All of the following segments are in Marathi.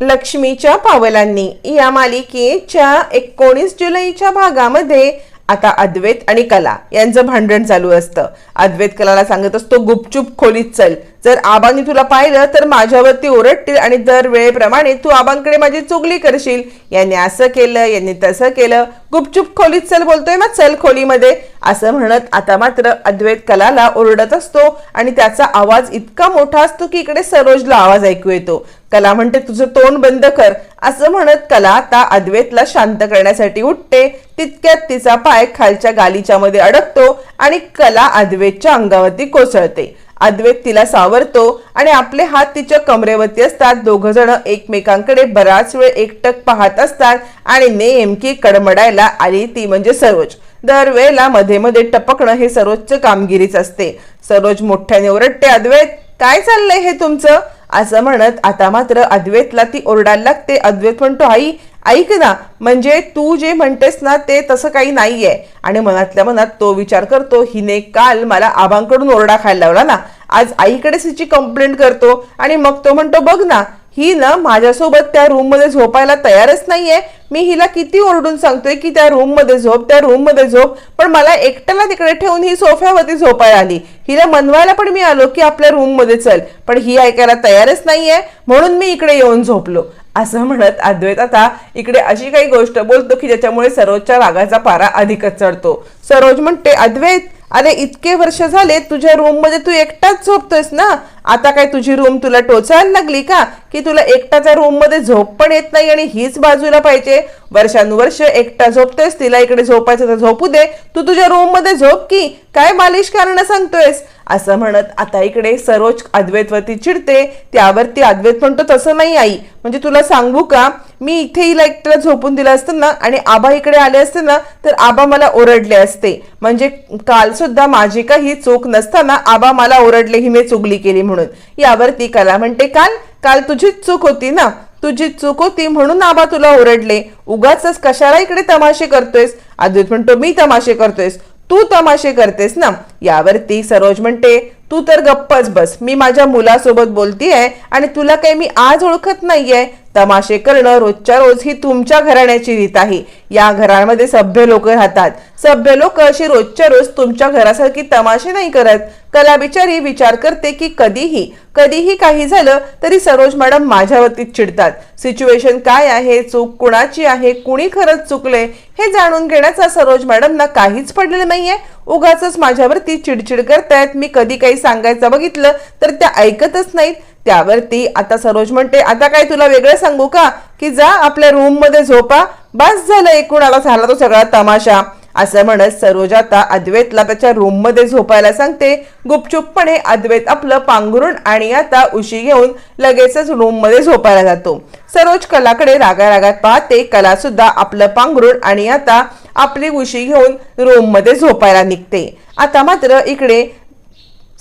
लक्ष्मीच्या पावलांनी. या मालिकेच्या एकोणीस जुलैच्या भागामध्ये आता अद्वैत आणि कला यांचं भांडण चालू असतं. अद्वैत कलाला सांगत असतो गुपचूप खोलीत चल. जर आबांनी तुला पाहिलं तर माझ्यावरती ओरडतील आणि दर वेळेप्रमाणे तू आबांकडे माझी चुगली करशील. यांनी असं केलं यांनी तसं केलं. गुपचूप खोलीत चल बोलतोय मग चल खोलीमध्ये. असं म्हणत आता मात्र अद्वैत कलाला ओरडत असतो आणि त्याचा आवाज इतका मोठा असतो की इकडे सरोजला आवाज ऐकू येतो. कला म्हणते तुझं तोंड बंद कर. असं म्हणत कला आता अद्वैतला शांत करण्यासाठी उठते. तितक्यात तिचा पाय खालच्या गालीच्या मध्ये अडकतो आणि कला अद्वैतच्या अंगावरती कोसळते. अद्वैत तिला सावरतो आणि आपले हात तिच्या कमरेवरती असतात. दोघं जण एकमेकांकडे बराच वेळ एकटक पाहत असतात आणि नेमकी कडमडायला आली ती म्हणजे सरोज. दरवेळेला मध्ये मध्ये टपकणं हे सरोजचं कामगिरीच असते. सरोज मोठ्याने ओरडते अद्वैत काय चाललंय हे तुमचं? असं म्हणत आता मात्र अद्वैतला ती ओरडायला लागते. अद्वैत म्हणतो आई ऐक ना म्हणजे तू जे म्हणतेस ना ते तसं काही नाहीये. आणि मनातल्या मनात तो विचार करतो हिने काल मला आबांकडून ओरडा खायला लावला ना. आज आईकडेच हिची कंप्लेंट करतो. आणि मग तो म्हणतो बघ ना ही ना माझ्यासोबत त्या रूममध्ये झोपायला तयारच नाहीये. मी हिला किती ओरडून सांगतोय की त्या रूममध्ये झोप त्या रूममध्ये झोप. पण मला एकट्याला तिकडे ठेवून ही सोफ्यावरती झोपायला आली. हिला मनवायला पण मी आलो की आपल्या रूममध्ये चल. पण ही ऐकायला तयारच नाहीये म्हणून मी इकडे येऊन झोपलो. असं म्हणत अद्वैत आता इकडे अशी काही गोष्ट बोलतो की ज्याच्यामुळे सरोजच्या रागाचा पारा अधिकच चढतो. सरोज म्हणते अद्वैत अरे इतके वर्ष झाले तुझ्या रूममध्ये तू एकटाच झोपतोयस ना? आता काय तुझी रूम तुला टोचायला लागली का? की तुला एकटाच्या रूममध्ये झोप पण येत नाही आणि हीच बाजूला पाहिजे? वर्षानुवर्ष एकटा झोपतोयस तिला इकडे झोपायचं तर झोपू दे. तू तुझ्या रूममध्ये झोप की काय मालिश कारण सांगतोयस? असं म्हणत आता इकडे सरोज अद्वैतवरती चिडते. त्यावरती अद्वैत म्हणतो तसं नाही आई. म्हणजे तुला सांगू का? मी इथे हिला एकट्याला झोपून दिलं असतं ना आणि आबा इकडे आले असते ना तर आबा मला ओरडले असते. म्हणजे काल सुद्धा माझी काही चूक नसताना आबा मला ओरडले ही मी चुगली केली म्हणून. यावरती कला म्हणते काल काल तुझीच चूक होती ना तुझी चूक होती म्हणून आबा तुला ओरडले. उगाच कशाला इकडे तमाशे करतोयस? अद्वैत म्हणतो मी तमाशे करतोयस. तू तमाशे करतेस ना? यावरती सरोज म्हणते तू तर गप्पच बस. मी माझ्या मुलासोबत बोलतीये आणि तुला काही मी आज ओळखत नाहीये. तमाशे करणं रोजच्या रोज ही तुमच्या घराण्याची रीत आहे. या घरामध्ये सभ्य लोक राहतात. सभ्य लोक अशी रोजच्या रोज तुमच्या घरासारखी तमाशे नाही करत. कला बिचारी विचार करते की कधीही कधीही काही झालं तरी सरोज मॅडम माझ्यावरती चिडतात. सिच्युएशन काय आहे चूक कुणाची आहे कुणी खरंच चुकले हे जाणून घेण्याचा सरोज मॅडमना काहीच पडलेलं नाहीये. उगाच माझ्यावरती चिडचिड करतायत. मी कधी काही सांगायचं बघितलं तर त्या ऐकतच नाहीत. त्यावरती आता सरोज म्हणते आता काय तुला वेगळं सांगू का? की जा आपल्या रूममध्ये झोपा. बस झालं एकूणाला झाला तो सगळा तमाशा. असं म्हणत सरोज आता अद्वैतला त्याच्या रूममध्ये झोपायला सांगते. गुपचूपपणे अद्वैत आपलं पांघरुण आणि आता उशी घेऊन लगेचच रूममध्ये झोपायला जातो. सरोज कलाकडे रागा रागात पाहते कला सुद्धा आपलं पांघरुण आणि आता आपली उशी घेऊन रूममध्ये झोपायला निघते. आता मात्र इकडे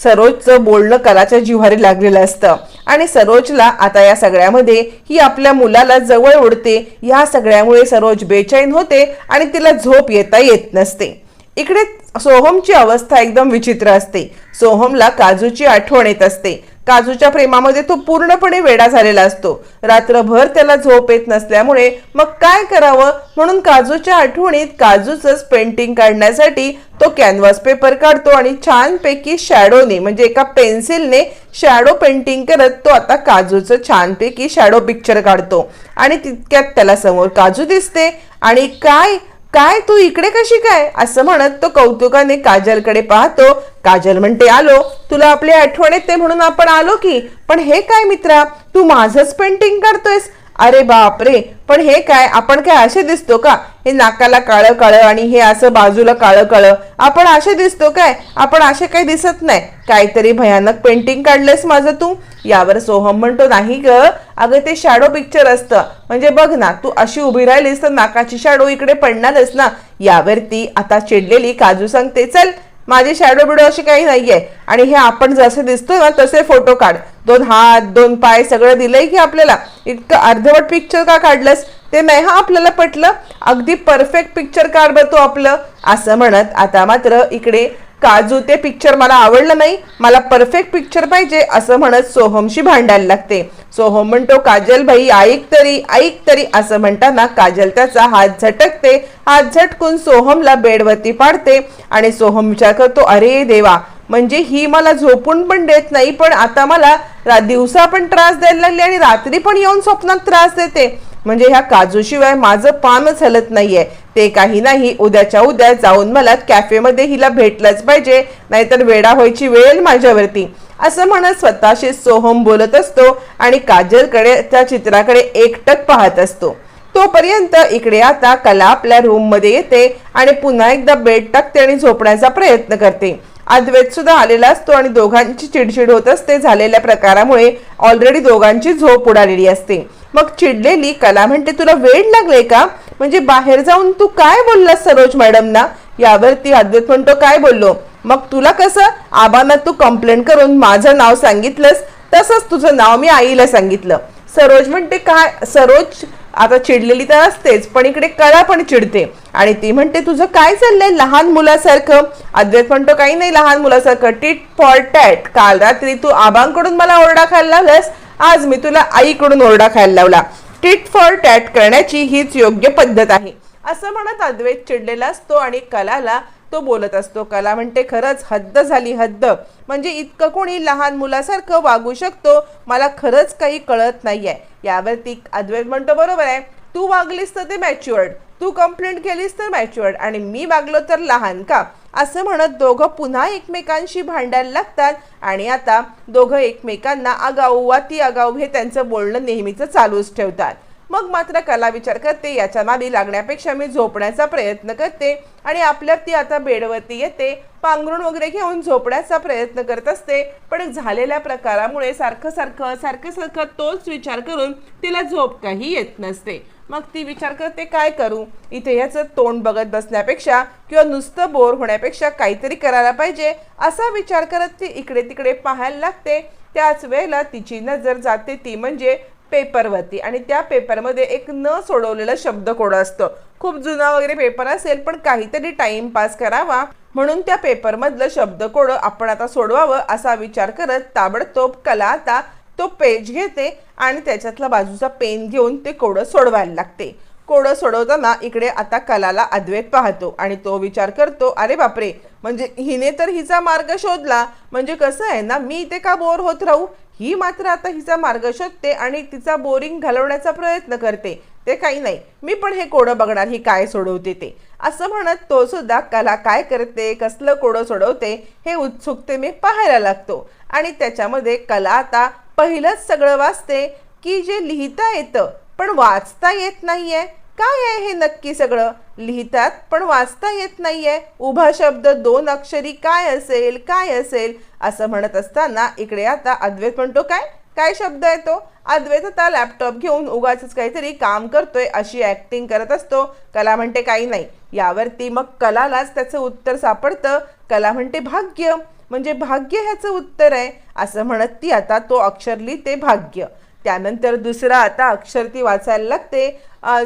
सरोजचं बोलणं कलाच्या जिव्हारी लागलेलं असतं. आणि सरोजला आता या सगळ्यामध्ये ही आपल्या मुलाला जवळ ओढते. या सगळ्यामुळे सरोज बेचैन होते आणि तिला झोप येता येत नसते. इकडे सोहमची अवस्था एकदम विचित्र असते. सोहमला काजूची आठवण येत असते. काजूच्या प्रेमामध्ये तो पूर्णपणे वेडा झालेला असतो. रात्रभर त्याला झोप येत नसल्यामुळे मग काय करावं? म्हणून काजूच्या आठवणीत काजूचंच पेंटिंग काढण्यासाठी तो कॅनव्हास पेपर काढतो आणि छानपैकी शॅडोने म्हणजे एका पेन्सिलने शॅडो पेंटिंग करत तो आता काजूचं छानपैकी शॅडो पिक्चर काढतो. आणि तितक्यात त्याला समोर काजू दिसते. आणि काय काय तू इकडे कशी काय? असं म्हणत तो कौतुकाने काजलकडे पाहतो. काजल म्हणते आलो. तुला आपली आठवण येते म्हणून आपण आलो की. पण हे काय मित्रा? तू माझंच पेंटिंग करतोयस? अरे बापरे. पण हे काय? आपण काय असे दिसतो का? हे नाकाला काळं काळं आणि हे असं बाजूला काळं काळं. आपण असे दिसतो काय? आपण असे काही दिसत नाही. काहीतरी भयानक पेंटिंग काढलंस माझं तू. यावर सोहम म्हणतो नाही ग. अगं ते शॅडो पिक्चर असतं. म्हणजे बघ ना तू अशी उभी राहिलीस तर नाकाची शॅडो इकडे पडणारच ना. यावर ती आता चिडलेली काजू सांगते चल माझी शॅडो बिडो अशी काही नाहीये. आणि हे आपण जसे दिसतो ना तसे फोटो काढ. दोन हात दोन पाय सगळं दिलंय की आपल्याला. इतकं अर्धवट पिक्चर का काढलंस? ते नाही हा आपल्याला पटलं. अगदी परफेक्ट पिक्चर काढ बरं आपलं असं म्हणत. आता मात्र इकडे काजू ते पिक्चर मला आवडलं नाही. मला परफेक्ट पिक्चर पाहिजे असं म्हणत सोहमशी भांडायला लागते. सोहम म्हणतो काजल भाई ऐक तरी ऐक तरी असं म्हणताना काजल त्याचा हात झटकते. हात झटकून सोहमला बेडवरती पाडते आणि सोहम विचार करतो अरे देवा म्हणजे ही मला झोपून पण देत नाही पण आता मला रा- दिवसा पण त्रास द्यायला लागली आणि रात्री पण येऊन स्वप्नात त्रास देते. म्हणजे ह्या काजूशिवाय माझं पानच हलत नाहीये. ते काही नाही उद्याच्या उद्या जाऊन मला कॅफेमध्ये हिला भेटलंच पाहिजे नाहीतर वेडा व्हायची वेळ माझ्यावरती. असं म्हणत स्वतःशी सोहम बोलत असतो आणि काजलकडे त्या चित्राकडे एकटक पाहत असतो. तोपर्यंत इकडे आता कला आपल्या रूममध्ये येते आणि पुन्हा एकदा बेड टाकते आणि झोपण्याचा प्रयत्न करते. अद्वैत सुद्धा आलेला असतो आणि दोघांची चिडचिड होत असते. झालेल्या प्रकारामुळे ऑलरेडी दोघांची झोप उडालेली असते. मग चिडलेली कला म्हणते तुला वेळ लागले का? म्हणजे बाहेर जाऊन तू काय बोललास सरोज मॅडमना? यावरती अद्वैत म्हणतो काय बोललो? मग तुला कसं? आबांना तू कंप्लेंट करून माझं नाव सांगितलंस तसंच तुझं नाव मी आईला सांगितलं. सरोज म्हणते काय? सरोज आता चिडलेली तर असतेच पण इकडे कळा पण चिडते. आणि ती म्हणते तुझं काय चाललंय लहान मुलासारखं? अद्वैत म्हणतो काही नाही लहान मुलासारखं. Tit for tat. काल रात्री तू आबांकडून मला ओरडा खायला लावलास आज मी तुला आईकडून ओरडा खायला लावला. टिट फॉर टॅट करण्याची हीच योग्य पद्धत आहे. असं म्हणत अद्वैत चिडलेला असतो आणि कलाला तो बोलत असतो. कला म्हणते खरंच हद्द झाली हद्द. म्हणजे इतकं कोणी लहान मुलासारखं वागू शकतो मला खरंच काही कळत नाही आहे यावर यावरती अद्वैत म्हणतो बरोबर आहे. तू वागलीस तर ते मॅच्युअर्ड तू कंप्लेंट केलीस तर मॅच्युअर्ड आणि मी मागलो तर लहान का? असं म्हणत दोघं पुन्हा एकमेकांशी भांडायला लागतात आणि आता दोघं एकमेकांना आगाऊ वा ती आगाऊ हे त्यांचं बोलणं नेहमीचं चालूच ठेवतात. मग मात्र कला विचार करते याच्या मागे लागण्यापेक्षा मी झोपण्याचा प्रयत्न करते आणि आपल्या ती आता बेडवरती येते पांघरुण वगैरे घेऊन झोपण्याचा प्रयत्न करत असते. पण झालेल्या प्रकारामुळे सारखं सारखं सारखं सारखं तोच विचार करून तिला झोप काही येत नसते. मग ती विचार करते काय करू? इथे ह्याचं तोंड बघत बसण्यापेक्षा किंवा नुसतं बोर होण्यापेक्षा काहीतरी करायला पाहिजे. असा विचार करत ती इकडे तिकडे पाहायला लागते. त्याच वेळेला तिची नजर जाते ती म्हणजे पेपरवरती आणि त्या पेपरमध्ये एक न सोडवलेलं शब्दकोड असतं. खूप जुना वगैरे पेपर असेल पण काहीतरी टाइमपास करावा म्हणून त्या पेपरमधलं शब्दकोड आपण आता सोडवावं असा विचार करत ताबडतोब कला आता तो पेज घेते आणि त्याच्यातला बाजूचा पेन घेऊन ते कोडं सोडवायला लागते. कोडं सोडवताना इकडे आता कलाला अद्वैत पाहतो आणि तो विचार करतो अरे बापरे म्हणजे हिने तर हिचा मार्ग शोधला. म्हणजे कसं आहे ना मी इथे का बोर होत राहू? ही मात्र आता हिचा मार्ग शोधते आणि तिचा बोरिंग घालवण्याचा प्रयत्न करते. ते काही नाही मी पण हे कोडं बघणार ही काय सोडवते ते. असं म्हणत तो सुद्धा कला काय करते कसलं कोडं सोडवते हे उत्सुकते मी पाहायला लागतो. आणि त्याच्यामध्ये कला आता पहिलंच सगळं वाचते की जे लिहिता येतं पण वाचता येत नाही आहे काय आहे हे नक्की सगळं? लिहितात पण वाचता येत नाही आहे उभा शब्द दोन अक्षरी काय असेल काय असेल असं म्हणत असताना इकडे आता अद्वैत म्हणतो काय? काय शब्द आहे तो? अद्वैत आता लॅपटॉप घेऊन उगाच काहीतरी काम करतोय अशी ॲक्टिंग करत असतो. कला म्हणते काही नाही. यावरती मग कलालाच त्याचं उत्तर सापडतं. कला म्हणते भाग्य. म्हणजे भाग्य ह्याचं उत्तर आहे. असं म्हणत ती आता तो अक्षर लिहिते भाग्य. त्यानंतर दुसरा आता अक्षर ती वाचायला लागते.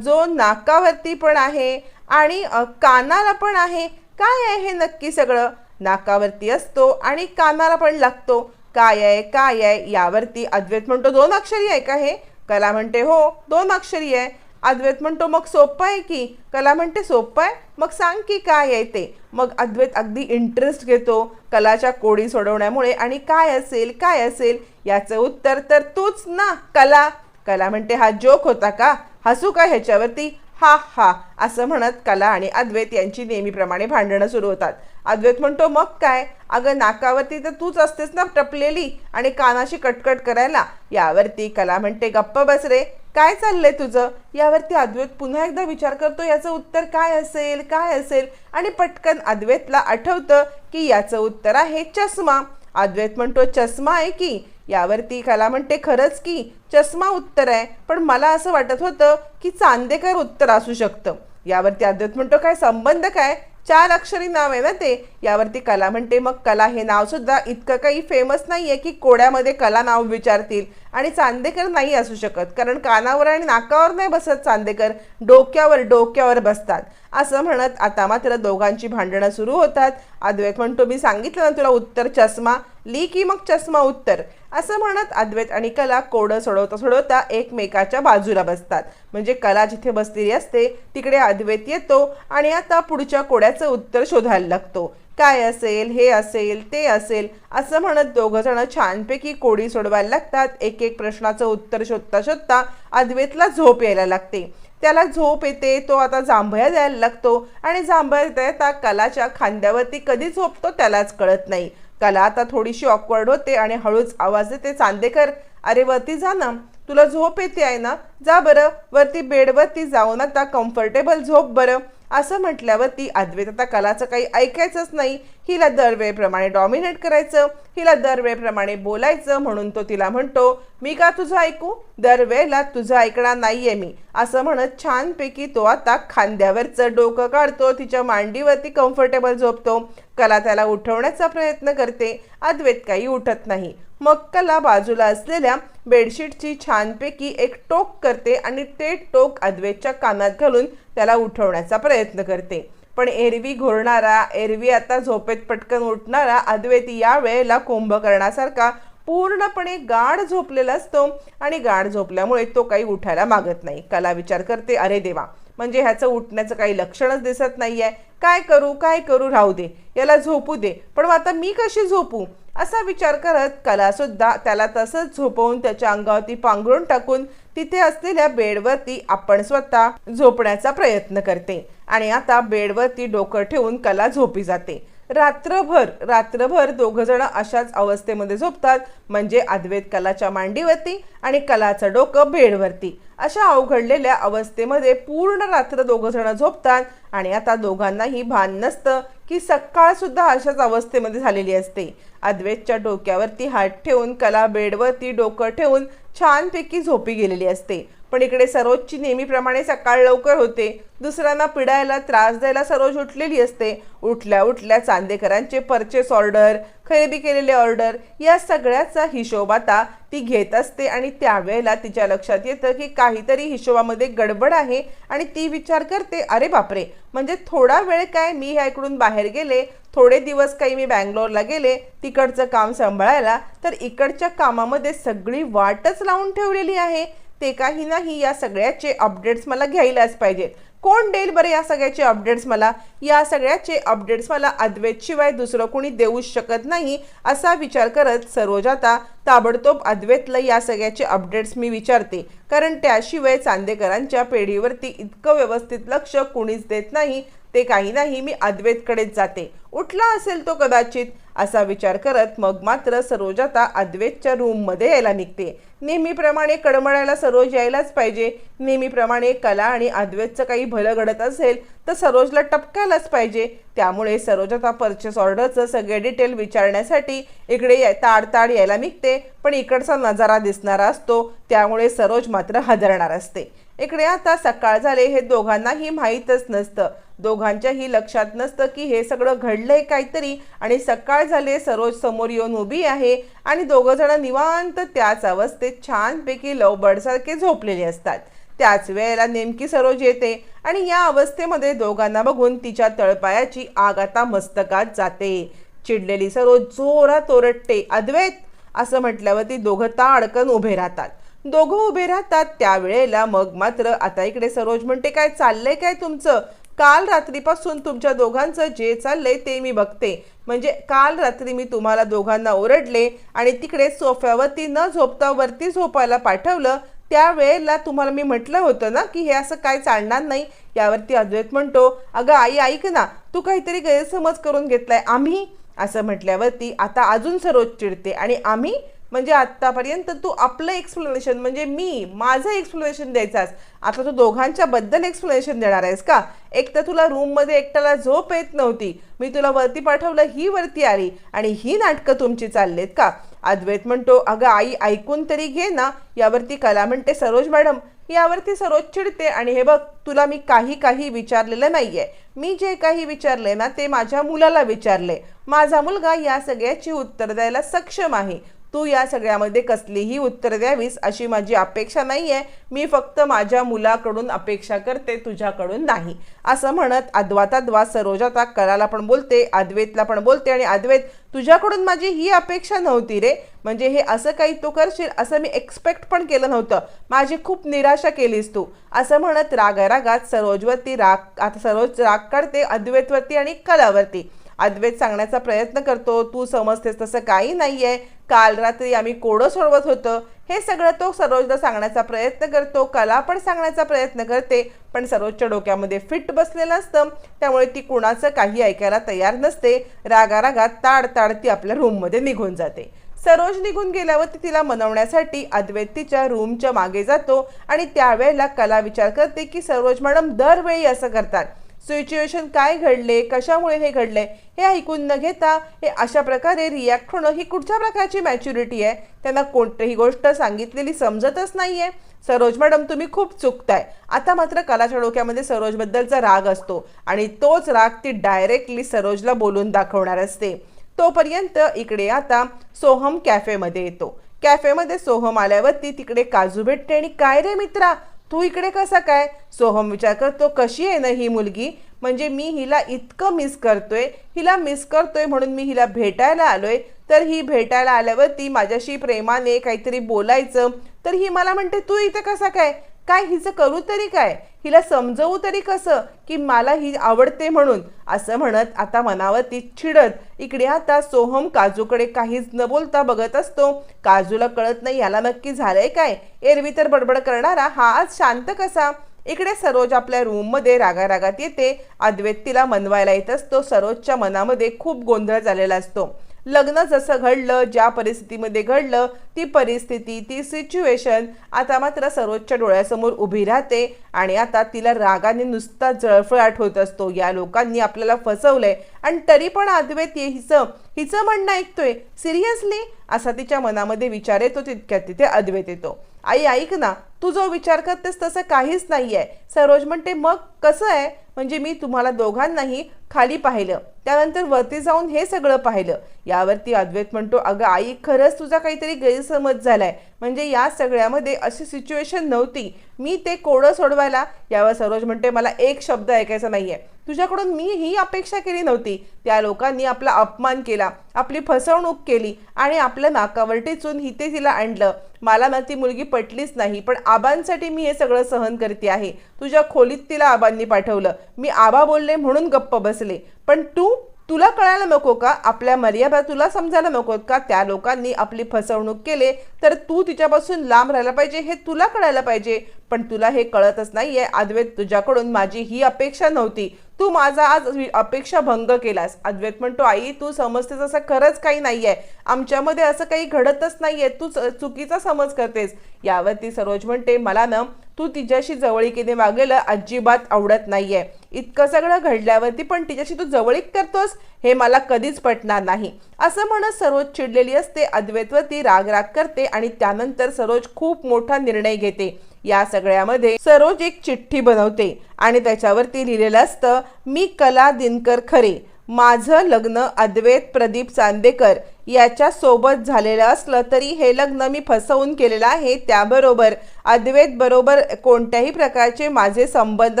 जो नाकावरती पण आहे आणि कानाला पण आहे. काय आहे हे नक्की सगळं? नाकावरती असतो आणि कानाला पण लागतो. काय आहे काय आहे यावरती अद्वैत म्हणतो. दोन अक्षरी आहे का हे? कला म्हणते हो दोन अक्षरी आहे. अद्वैत म्हणतो मग सोपं आहे की? कला म्हणते सोपं आहे. मग सांग की काय आहे ते? मग अद्वैत अगदी इंटरेस्ट घेतो कलाच्या कोडी सोडवण्यामुळे. आणि काय असेल काय असेल? याचं उत्तर तर तूच ना कला. कला म्हणते हा जोक होता का? हसू का ह्याच्यावरती? हा हा असं म्हणत कला आणि अद्वैत यांची नेहमीप्रमाणे भांडणं सुरू होतात. अद्वैत म्हणतो मग काय? अगं नाकावरती तर तूच असतेस ना टपलेली आणि कानाशी कटकट करायला. यावरती कला म्हणते गप्प बस रे. काय चाललंय तुझं? यावरती अद्वैत पुन्हा एकदा विचार करतो. याचं उत्तर काय असेल? काय असेल? आणि पटकन अद्वैतला आठवतं की याचं उत्तर आहे चष्मा. अद्वैत म्हणतो चष्मा आहे की? यावरती कला म्हणते खरंच की चष्मा उत्तर आहे. पण मला असं वाटत होतं की चांदेकर उत्तर असू शकतं. यावरती अद्वैत म्हणतो काय संबंध काय? चार अक्षरी नाव आहे ना ते. यावरती कला म्हणते मग. कला हे नाव सुद्धा इतकं काही फेमस नाहीये की कोड्यामध्ये कला नाव विचारतील. आणि चांदेकर नाही असू शकत. कारण कानावर आणि नाकावर नाही बसत चांदेकर. डोक्यावर डोक्यावर बसतात. असं म्हणत आता मात्र दोघांची भांडणं सुरू होतात. अद्वैत म्हणतो मी सांगितलं ना तुला उत्तर चष्मा. ली की मग चष्मा उत्तर. असं म्हणत अद्वैत आणि कला कोडं सोडवता सोडवता एकमेकाच्या बाजूला बसतात. म्हणजे कला जिथे बसलेली असते तिकडे अद्वैत येतो आणि आता पुढच्या कोड्याचं उत्तर शोधायला लागतो. काय असेल हे असेल ते असेल असं म्हणत दोघं जण छानपैकी कोडी सोडवायला लागतात. एक एक प्रश्नाचं उत्तर शोधता शोधता अद्वैतला झोप यायला लागते. त्याला झोप येते तो आता जांभया द्यायला लागतो आणि जांभया देता येता कलाच्या खांद्यावरती कधी झोपतो त्यालाच कळत नाही. कला आता थोडीशी ऑकवर्ड होते आणि हळूच आवाज येते. चांदेकर अरे वरती जा ना. तुला झोप येते आहे ना? जा बरं. वरती बेडवरती जाऊन आता कम्फर्टेबल झोप बरं. असं म्हटल्यावरती अद्वैत आता कलाचं काही ऐकायचंच नाही. हिला दरवेळेप्रमाणे डॉमिनेट करायचं. हिला दरवेळेप्रमाणे बोलायचं म्हणून तो तिला म्हणतो मी का तुझं ऐकू? दरवेळेला तुझं ऐकणार नाहीये मी. असं म्हणत छानपैकी तो आता खांद्यावरचं डोकं काढतो. तिच्या मांडीवरती कम्फर्टेबल झोपतो. कला त्याला उठवण्याचा प्रयत्न करते अद्वैत काही उठत नाही. मग कला बाजूला असलेल्या बेडशीटची छानपैकी एक टोक करते आणि ते टोक अद्वैतच्या कानात घालून त्याला उठवण्याचा प्रयत्न करते. पण एरवी घोरणारा एरवी आता झोपेत पटकन उठणारा अद्वैत या वेळेला कुंभकर्णासारखा पूर्णपणे गाढ झोपलेला असतो आणि गाढ झोपल्यामुळे तो काही उठायला मागत नाही. कला विचार करते अरे देवा म्हणजे ह्याचं उठण्याचं काही लक्षणच दिसत नाही आहे काय करू काय करू राहू दे. याला झोपू दे. पण मग आता मी कशी झोपू? असा विचार करत कलासुद्धा त्याला तसंच झोपवून त्याच्या अंगावरती पांघरून टाकून तिथे असलेल्या बेडवरती आपण स्वतः झोपण्याचा प्रयत्न करते. आणि आता बेडवरती डोकं ठेवून कला झोपी जाते. रात्रभर रात्रभर दोघंजणं अशाच अवस्थेमध्ये झोपतात. म्हणजे अद्वैत कलाच्या मांडीवरती आणि कलाचं डोकं बेडवरती. अशा अवघडलेल्या अवस्थेमध्ये पूर्ण रात्र दोघंजणं झोपतात आणि आता दोघांनाही भान नसतं की सकाळसुद्धा अशाच अवस्थेमध्ये झालेली असते. अद्वैतच्या डोक्यावरती हात ठेवून कला बेडवरती डोकं ठेवून छानपैकी झोपी गेलेली असते. पण इकडे सरोजची नेहमीप्रमाणे सकाळ लवकर होते. दुसऱ्यांना पिडायला त्रास द्यायला सरोज उठलेली असते. उठल्या उठल्या चांदेकरांचे परचेस ऑर्डर खरेदी केलेले ऑर्डर या सगळ्याचा हिशोब आता ती घेत असते आणि त्यावेळेला तिच्या लक्षात येतं की काहीतरी हिशोबामध्ये गडबड आहे आणि ती विचार करते अरे बापरे! म्हणजे थोडा वेळ काय मी ह्याकडून बाहेर गेले? थोडे दिवस काही मी बँगलोरला गेले तिकडचं काम सांभाळायला? तर इकडच्या कामामध्ये सगळी वाटच लावून ठेवलेली आहे. ते काही नाही या सगळ्याचे अपडेट्स मला घ्यायलाच पाहिजेत. कोण देईल बरं या सगळ्याचे अपडेट्स मला? या सगळ्याचे अपडेट्स मला अद्वैतशिवाय दुसरं कोणी देऊच शकत नाही असा विचार करत सरोज आता ताबडतोब अद्वैतला या सगळ्याचे अपडेट्स मी विचारते. कारण त्याशिवाय चांदेकरांच्या पेढीवरती इतकं व्यवस्थित लक्ष कुणीच देत नाही ते काही नाही मी अद्वैतकडेच जाते. उठला असेल तो कदाचित असा विचार करत मग मात्र सरोज आता अद्वैतच्या रूममध्ये यायला निघते. नेहमीप्रमाणे कडमळायला सरोज यायलाच पाहिजे. नेहमीप्रमाणे कला आणि अद्वैतचं काही भलं घडत असेल तर सरोजला टपकायलाच पाहिजे. त्यामुळे सरोज आता परचेस ऑर्डरचं सगळे डिटेल विचारण्यासाठी इकडे या- ताडताड यायला निघते. पण इकडचा नजारा दिसणारा असतो त्यामुळे सरोज मात्र हादरणार असते. इकडे आता सकाळ झाले हे दोघांनाही माहीतच नसतं. दोघांच्याही लक्षात नसतं की हे सगळं घडलंय काहीतरी आणि सकाळ झाले सरोज समोर येऊन उभी आहे आणि दोघं जण निवांत त्याच अवस्थेत छानपैकी लवबर्डसारखे झोपलेले असतात. त्याच वेळेला नेमकी सरोज येते आणि या अवस्थेमध्ये दोघांना बघून तिच्या तळपायाची आग आता मस्तकात जाते. चिडलेली सरोज जोरात ओरडते अद्वैत असं म्हटल्यावर ती दोघं ताडकन उभे राहतात. दोघं उभे राहतात त्यावेळेला मग मात्र आता इकडे सरोज म्हणते काय चाललंय काय तुमचं? काल रात्रीपासून तुमच्या दोघांचं जे चाललंय ते मी बघते. म्हणजे काल रात्री मी तुम्हाला दोघांना ओरडले आणि तिकडे सोफ्यावरती न झोपता वरती झोपायला पाठवलं त्यावेळेला तुम्हाला मी म्हटलं होतं ना की हे असं काय चालणार नाही? यावरती अद्वैत म्हणतो अगं आई ऐक ना तू काहीतरी गैरसमज करून घेतलाय. आम्ही असं म्हटल्यावरती आता अजून सरोज चिडते. आणि आम्ही म्हणजे आत्तापर्यंत तू आपलं एक्सप्लेनेशन म्हणजे मी माझं एक्सप्लेनेशन द्यायचास. आता तू दोघांच्या बद्दल एक्सप्लेनेशन देणार आहेस का? एक तर तुला रूममध्ये एकट्याला झोप येत नव्हती. मी तुला वरती पाठवलं ही वरती आली. आणि ही नाटकं तुमची चाललेत का? अद्वैत म्हणतो अगं आई ऐकून तरी घे ना. यावरती कला म्हणते सरोज मॅडम यावरती सरोज चिडते आणि हे बघ तुला मी काही काही विचारलेलं नाहीये. मी जे काही विचारले ना ते माझ्या मुलाला विचारले माझा मुलगा या सगळ्याची उत्तर द्यायला सक्षम आहे. तू या सगळ्यामध्ये कसलीही उत्तर द्यावीस अशी माझी अपेक्षा नाही आहे मी फक्त माझ्या मुलाकडून अपेक्षा करते तुझ्याकडून नाही. असं म्हणत अद्वाताद्वा सरोज आता कलाला पण बोलते अद्वैतला पण बोलते आणि अद्वैत तुझ्याकडून माझी ही अपेक्षा नव्हती रे. म्हणजे हे असं काही तू करशील असं मी एक्सपेक्ट पण केलं नव्हतं. माझी खूप निराशा केलीस तू. असं म्हणत रागारागात सरोजवरती राग आता सरोज राग काढते अद्वैतवरती आणि कलावरती. अद्वैत सांगण्याचा प्रयत्न करतो तू समजतेस तसं काही नाही आहे काल रात्री आम्ही कोडं सोडवत होतं. हे सगळं तो सरोजला सांगण्याचा प्रयत्न करतो. कला पण सांगण्याचा प्रयत्न करते पण सरोजच्या डोक्यामध्ये फिट बसलेलं असतं. त्यामुळे ती कुणाचं काही ऐकायला तयार नसते. रागारागात ताड ताड ती आपल्या रूममध्ये निघून जाते. सरोज निघून गेल्यावर ती तिला मनवण्यासाठी अद्वैत तिच्या रूमच्या मागे जातो आणि त्यावेळेला कला विचार करते की सरोज मॅडम दरवेळी असं करतात. सिच्युएशन काय घडले कशामुळे हे घडले हे ऐकून न घेता हे अशा प्रकारे रिॲक्ट होणं ही कुठच्या प्रकारची मॅच्युरिटी आहे? त्यांना कोणतीही गोष्ट सांगितलेली समजतच नाही आहे सरोज मॅडम तुम्ही खूप चुकताय. आता मात्र कलाच्या डोक्यामध्ये सरोजबद्दलचा राग असतो आणि तोच राग ती डायरेक्टली सरोजला बोलून दाखवणार असते. तोपर्यंत इकडे आता सोहम कॅफेमध्ये येतो. कॅफेमध्ये सोहम आल्यावरती तिकडे काजू भेटते आणि काय रे मित्रा? तू इकडे कसा काय? सोहम विचार करतो कशी आहे ना ही मुलगी? म्हणजे मी हिला इतकं मिस करतोय हिला मिस करतोय म्हणून मी हिला भेटायला आलोय तर ही भेटायला आल्यावर ती माझ्याशी प्रेमाने काहीतरी बोलायचं तर ही मला म्हणते तू इथे कसा काय? काय हिचं करू तरी काय? हिला समजवू तरी कसं? की मला ही आवडते म्हणून. असं म्हणत आता मनावरती चिडत. इकडे आता सोहम काजूकडे काहीच न बोलता बघत असतो. काजूला कळत नाही याला नक्की झालंय काय? एरवी तर बडबड करणारा हा आज शांत कसा? इकडे सरोज आपल्या रूममध्ये रागारागात येते. अद्वैत तिला मनवायला येत असतो. सरोजच्या मनामध्ये खूप गोंधळ झालेला असतो. लग्न जसं घडलं ज्या परिस्थितीमध्ये घडलं ती परिस्थिती ती सिच्युएशन आता मात्र सर्वोच्च डोळ्यासमोर उभी राहते आणि आता तिला रागाने नुसता जळफळाट होत असतो. या लोकांनी आपल्याला फसवलंय आणि तरी पण अद्वैत हिचं हिचं म्हणणं ऐकतोय. सिरियसली असा तिच्या मनामध्ये विचार येतो तितक्यात तिथे अद्वैत येतो. आई ऐक ना तू जो विचार करतेस तसं काहीच नाही आहे सरोज म्हणते मग कसं आहे? म्हणजे मी तुम्हाला दोघांनाही खाली पाहिलं. त्यानंतर वरती जाऊन हे सगळं पाहिलं. यावरती अद्वैत म्हणतो अगं आई खरंच तुझा काहीतरी गैरसमज झालाय. म्हणजे या सगळ्यामध्ये अशी सिच्युएशन नव्हती. मी ते कोडं सोडवायला यावर सरोज म्हणते मला एक शब्द ऐकायचा नाहीये. तुझ्याकडून मी ही अपेक्षा केली नव्हती. त्या लोकांनी आपला अपमान केला आपली फसवणूक केली आणि आपलं नाकावर टिचून हिते तिला आणलं. मला ना ती मुलगी पटलीच नाही पण आबांसाठी मी हे सगळं सहन करते आहे. तुझ्या खोलीत तिला आबांनी पाठवलं. मी आबा बोलले म्हणून गप्प बसले. पण तू तुला कळायला नको का? आपल्या मर्यादा तुला समजायला नको का? त्या लोकांनी आपली फसवणूक केले तर तू तिच्यापासून लांब राहायला पाहिजे हे तुला कळायला पाहिजे. पण तुला हे कळतच नाहीये अद्वैत तुझ्याकडून माझी ही अपेक्षा नव्हती. तू माझा आज अपेक्षा भंग केलास. अद्वैत म्हणतो आई तू समजतेस असं खरंच काही नाहीये. आमच्यामध्ये असं काही घडतच नाहीये. तू चुकीचा समज करतेस. यावरती सरोज म्हणते मला ना तू तिच्याशी जवळीकीने वागलेलं अजिबात आवडत नाहीये. इतकं सगळं घडल्यावरती पण तिच्याशी तू जवळीक करतोस हे मला कधीच पटणार नाही. असं म्हणत सरोज चिडलेली असते अद्वैतवरती राग राग करते आणि त्यानंतर सरोज खूप मोठा निर्णय घेते. या सगळ्यामध्ये सरोज एक चिठ्ठी बनवते आणि त्याच्यावरती लिहिलेलं असतं मी कला दिनकर खरे. माझं लग्न अद्वैत प्रदीप चांदेकर याच्या सोबत झालेलं असलं तरी हे लग्न मी फसवून केलेलं आहे त्याबरोबर अद्वैत बरोबर कोणत्याही प्रकारचे माझे संबंध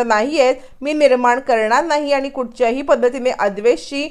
नाही आहेत मी निर्माण करणार नाही आणि कुठच्याही पद्धतीने अद्वैतशी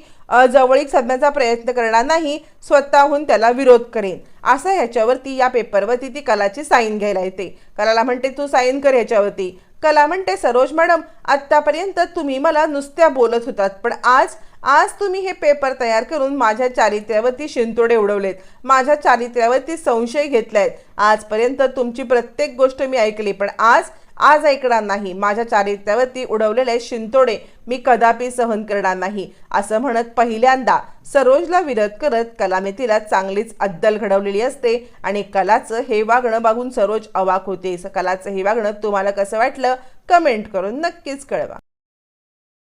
जवळीक साधण्याचा प्रयत्न करणार नाही स्वतःहून त्याला विरोध करेन. असं ह्याच्यावरती या पेपरवरती ती कलाची साईन घ्यायला येते. कलाला म्हणते तू साईन कर ह्याच्यावरती. कला म्हणते सरोज मॅडम आत्तापर्यंत तुम्ही मला नुसत्या बोलत होतात पण आज आज तुम्ही हे पेपर तयार करून माझ्या चारित्र्यावरती शिंतोडे उडवलेत. माझ्या चारित्र्यावरती संशय घेतलायत. आजपर्यंत तुमची प्रत्येक गोष्ट मी ऐकली पण आज आज ऐकणार नाही. माझ्या चारित्र्यावरती उडवलेले शिंतोडे मी कदापि सहन करणार नाही असं म्हणत पहिल्यांदा सरोजला विरोध करत कलाने तिला चांगलीच अद्दल घडवलेली असते आणि कलाचं हे वागणं बघून सरोज अवाक होते. कलाचं हे वागणं तुम्हाला कसं वाटलं? कमेंट करून नक्कीच कळवा.